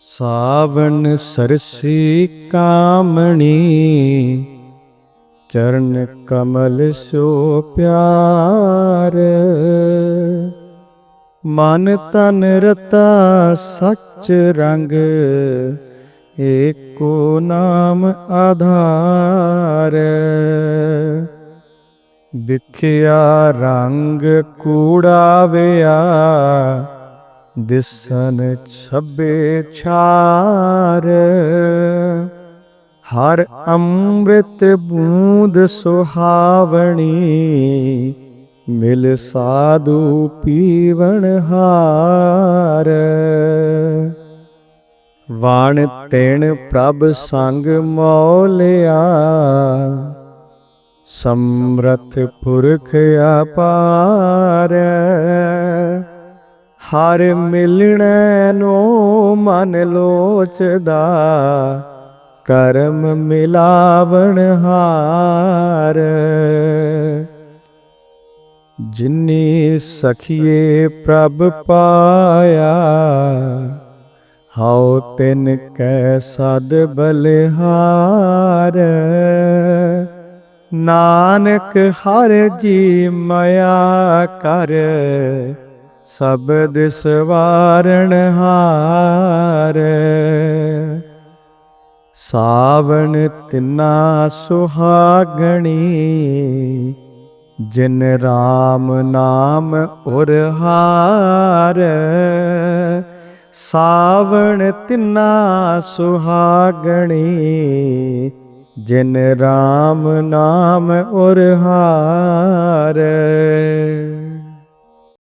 ਸਾਵਣ ਸਰਸੀ ਕਾਮਣੀ, ਚਰਨ ਕਮਲ ਸੋ ਪਿਆਰ। ਮਨ ਤਨ ਰਤਾ ਸੱਚ ਰੰਗ, ਏਕੋ ਨਾਮ ਆਧਾਰ। ਵਿਖਿਆ ਰੰਗ ਕੂੜਾਵਿਆ ਦਿਸਨ ਛੱਬੇ ਛਾਰ, ਹਰ ਅੰਮ੍ਰਿਤ ਬੂੰਦ ਸੁਹਾਵਣੀ, ਮਿਲ ਸਾਧੂ ਪੀਵਣ ਹਾਰ। ਵਾਣ ਤੈਣ ਪ੍ਰਭ ਸੰਗ ਮੌਲਿਆ ਸਮਰਥ ਪੁਰਖ ਅਪਾਰ। ਹਰ ਮਿਲਣੈ ਨੂੰ ਮਨ ਲੋਚਦਾ, ਕਰਮ ਮਿਲਾਵਣ ਹਾਰ। ਜਿਨੀ ਸਖੀਏ ਪ੍ਰਭ ਪਾਇਆ, ਹਉ ਤਿਨ ਕੈ ਸਦ ਬਲਿਹਾਰ। ਨਾਨਕ ਹਰ ਜੀ ਮਾਇਆ ਕਰ ਸਬਦ ਸਵਾਰਣ ਹਾਰ। ਸਾਵਣ ਤਿੰਨਾ ਸੁਹਾਗਣੀ, ਜਿਨ ਰਾਮ ਨਾਮ ਉਰ ਹਾਰ। ਸਾਵਣ ਤਿੰਨਾ ਸੁਹਾਗਣੀ, ਜਿਨ ਰਾਮ ਨਾਮ ਉਰ ਹਾਰ।